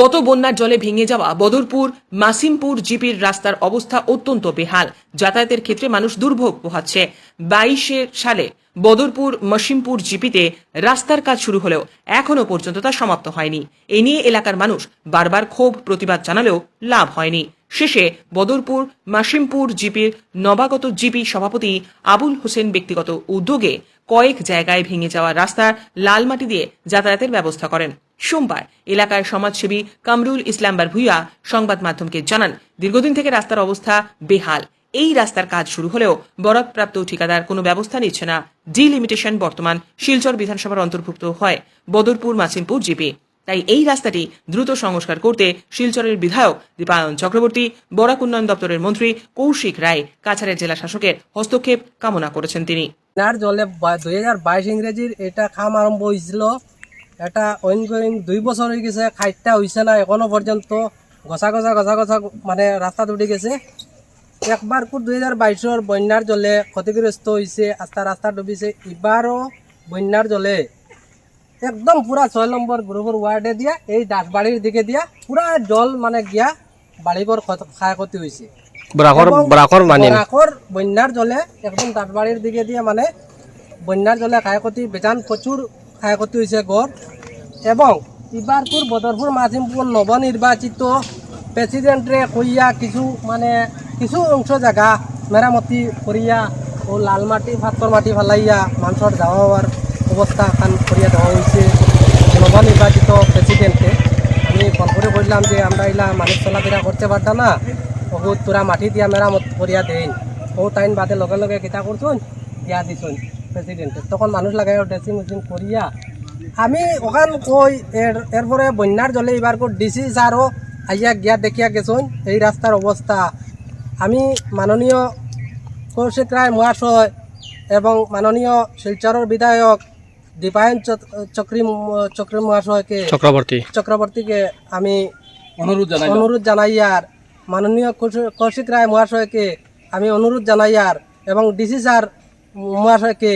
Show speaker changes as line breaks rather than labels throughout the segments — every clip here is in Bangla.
গত বন্যার জলে ভেঙে যাওয়া বদরপুর, মাসিমপুর জিপির রাস্তার অবস্থা অত্যন্ত বেহাল। যাতায়াতের ক্ষেত্রে মানুষ দুর্ভোগ পোহাচ্ছে। বাইশে সালে বদরপুর, মসিমপুর জিপিতে রাস্তার কাজ শুরু হলেও এখনও পর্যন্ত তা সমাপ্ত হয়নি। এ নিয়ে এলাকার মানুষ বারবার ক্ষোভ প্রতিবাদ জানালেও লাভ হয়নি। শেষে বদরপুর, মাসিমপুর জিপির নবাগত জিপি সভাপতি আবুল হোসেন ব্যক্তিগত উদ্যোগে কয়েক জায়গায় ভেঙে যাওয়া রাস্তার লাল মাটি দিয়ে যাতায়াতের ব্যবস্থা করেন। সোমবার এলাকার সমাজসেবী কামরুল ইসলামবার ভুইয়া সংবাদ মাধ্যমকে জানান, দীর্ঘদিন থেকে রাস্তার অবস্থা বেহাল। এই রাস্তার কাজ শুরু হলেও বরাদপ্রাপ্ত ঠিকাদার কোনো ব্যবস্থা নিচ্ছে না। ডিলিমিটেশন বর্তমান শিলচর বিধানসভার অন্তর্ভুক্ত হয় বদরপুর মাসিমপুর জিপি। তাই এই রাস্তাটি দ্রুত সংস্কার করতে শিলচরের বিধায়ক দীপায়ন চক্রবর্তী, বরাক উন্নয়ন দপ্তরের মন্ত্রী কৌশিক রায়, কাছাড়ের জেলা শাসকের হস্তক্ষেপ কামনা করেছেন তিনি।
জলে দুই হাজার বাইশ ইংরেজির এটা খাম আরম্ভ হয়েছিল এটা অনগোয়িং দুই বছর হয়ে গেছে খাইটটা হয়েছে না এখনও পর্যন্ত গছা গছা গছা গছা মানে রাস্তা উঠে গেছে। একবার কুট দুই হাজার বাইশের বন্যার জলে ক্ষতিগ্রস্ত হয়েছে আস্তা রাস্তা ডুবিছে এবারও বন্যার জলে। একদম পুরা ছয় নম্বর গ্রুপের ওয়ার্ডে দিয়া এই দাসবাড়ির দিকে দিয়া পুরা জল মানে গিয়া বাড়িঘর ক্ষত- ক্ষয়ক্ষতি হয়েছে
ব্রাকর
বন্যার জলে একদম দাঁতবাড়ির দিকে দিয়ে মানে বন্যার জলে ক্ষয়ক্ষতি বেজান প্রচুর ক্ষয়ক্ষতি হয়েছে গড়। এবং ইবারপুর বদরপুর মাসিমপুর নবনির্বাচিত প্রেসিডেন্টরে কইয়া কিছু মানে কিছু অংশ জায়গা মেরামতি করিয়া ও লাল মাটি পাথর মাটি ফেলাইয়া মানুষের যাওয়া হওয়ার অবস্থা খান করিয়া দেওয়া হয়েছে নবনির্বাচিত প্রেসিডেন্টে আমি ফোন করে বললাম যে আমরা এলা মানুষ চলাফেরা করতে পারতাম না। বহুত তোরা মাটি দিয়া মেরামত করিয়া দেন ও টাইম বাদে লগে লগে কিতা করছুন দিয়া দিছুন প্রেসিডেন্টে তখন মানুষ লাগাই ড্রেসিং মেশিন করিয়া আমি ওখান কই এর এরপরে বন্যার জলে এবার ডিসি স্যারও আইয়া গিয়া দেখিয়া গেছুন এই রাস্তার অবস্থা আমি মাননীয় কৌশিক রায় মহাশয় এবং মাননীয় শিলচরের বিধায়ক দীপায়ন চক্রী চক্রী মহাশয়কে
চক্রবর্তী
চক্রবর্তীকে আমি
অনুরোধ জানাই।
অনুরোধ জানাই আর মাননীয় কৌশিক রায় মহাশয়কে আমি অনুরোধ জানাই আর এবং ডিসি স্যার মহাশয়কে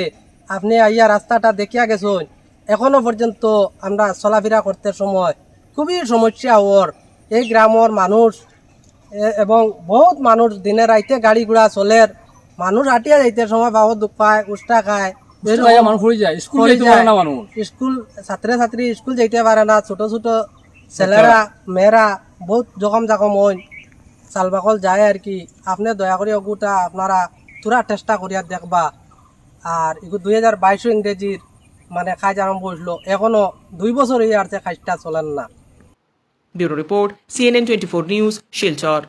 আপনি আইয়া রাস্তাটা দেখিয়া গেছেন। এখনও পর্যন্ত আমরা চলাফেরা করতে সময় খুবই সমস্যা ওর। এই গ্রামের মানুষ এবং বহুত মানুষ দিনে রাইতে গাড়ি ঘোড়া চলের মানুষ হাঁটিয়া যাইতে সময় বাবু দুঃখ পায় উষ্টা খায়।
স্কুল
ছাত্র ছাত্রী স্কুল যেতে পারে না। ছোট ছোট ছেলেরা মেয়েরা বহুত জখম জখম হইন। চালবাকল যায় আর কি। আপনি দয়া করে ওগুটা আপনারা তোরা চেষ্টা করিয়া দেখবা। আর এগু দুই হাজার বাইশ ইংরেজির মানে কাজ আরম্ভ হয়েছিল এখনও দুই বছর হয়ে আসছে কাজটা চলেন না।
Bureau report CNN twenty four news, Silchar.